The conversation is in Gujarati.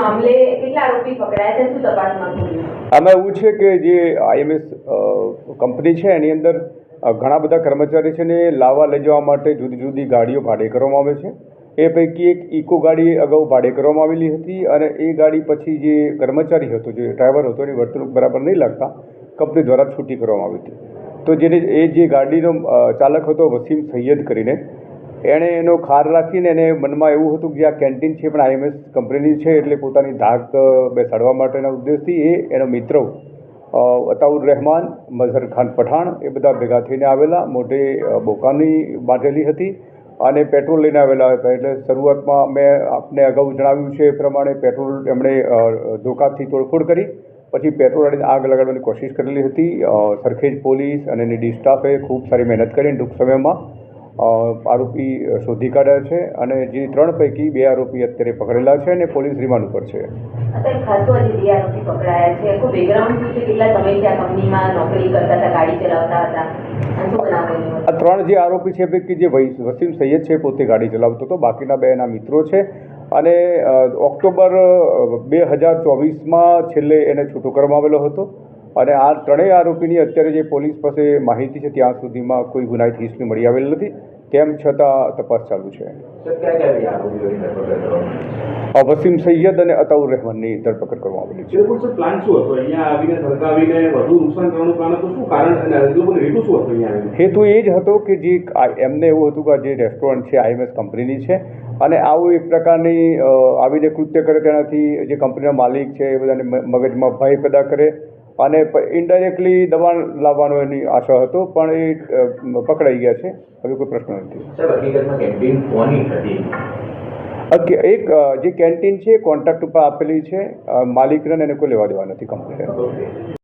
મામલે કેટલા આરોપી પકડાયા છે, શું તપાસમાં આમાં એવું છે કે જે આઈએમએસ કંપની છે, એની અંદર ઘણા બધા કર્મચારી છે ને લાવવા લઈ જવા માટે જુદી જુદી ગાડીઓ ભાડે કરવામાં આવે છે. એ પૈકી એક ઇકો ગાડી અગાઉ ભાડે કરવામાં આવેલી હતી અને એ ગાડી પછી જે કર્મચારી હતો, જે ડ્રાઈવર હતો, એની વર્તણૂક બરાબર નહીં લાગતા, કંપની દ્વારા છૂટી કરવામાં આવી હતી. તો જેને, એ જે ગાડીનો ચાલક હતો, વસીમ સૈયદ કરીને એણે એનો ખાર રાખીને એને મનમાં એવું હતું કે આ કેન્ટીન છે, પણ આઈએમએસ કંપનીની છે, એટલે પોતાની ધાક બેસાડવા માટેના ઉદ્દેશથી એ એનો મિત્ર અતાઉર રહેમાન, મઝહર ખાન પઠાણ, એ બધા ભેગા થઈને આવેલા, મોઢે બોકાની બાંધેલી હતી અને પેટ્રોલ લઈને આવેલા હતા. એટલે શરૂઆતમાં મેં આપને અગાઉ જણાવ્યું છે એ પ્રમાણે પેટ્રોલ એમણે ધોકાથી તોડફોડ કરી, પછી પેટ્રોલ અડીને આગ લગાડવાની કોશિશ કરેલી હતી. સરખેજ પોલીસ અને એની ડી સ્ટાફે ખૂબ સારી મહેનત કરીને ટૂંક સમયમાં આરોપી શોધી કાઢ્યા છે અને જે ત્રણ પૈકી બે આરોપી અત્યારે પકડેલા છે અને પોલીસ રિમાન્ડ ઉપર છે. આ ત્રણ જે આરોપી છે પૈકી જે વસીમ સૈયદ છે પોતે ગાડી ચલાવતો હતો. બાકીના બે એના મિત્રો છે. અને ઓક્ટોબર બે હજાર ચોવીસમાં છેલ્લે એને છૂટો કરવામાં આવેલો હતો. અને આ ત્રણેય આરોપીની અત્યારે જે પોલીસ પાસે માહિતી છે ત્યાં સુધીમાં કોઈ ગુનાહિત હિસ્ટ્રી મળી આવેલ નથી. તેમ છતાં તપાસ ચાલુ છે. વસીમ સૈયદ અને અતાઉર રહેમાનની ધરપકડ કરવામાં આવેલી છે. હતો? એ જ હતો કે જે એમને એવું હતું કે જે રેસ્ટોરન્ટ છે આઈએમએસ કંપનીની છે અને આવું એક પ્રકારની આવીને કૃત્ય કરે તેનાથી જે કંપનીના માલિક છે એ બધાને મગજમાં ભય પેદા કરે અને ઇનડાયરેક્ટલી દબાણ લાવવાનો એની આશા હતો પણ એ પકડાઈ ગયા છે. હવે કોઈ પ્રશ્ન નથી. એક જે કેન્ટીન છે કોન્ટ્રાક્ટ ઉપર આપેલી છે. માલિકને એને કોઈ લેવા દેવા નથી કંપનીને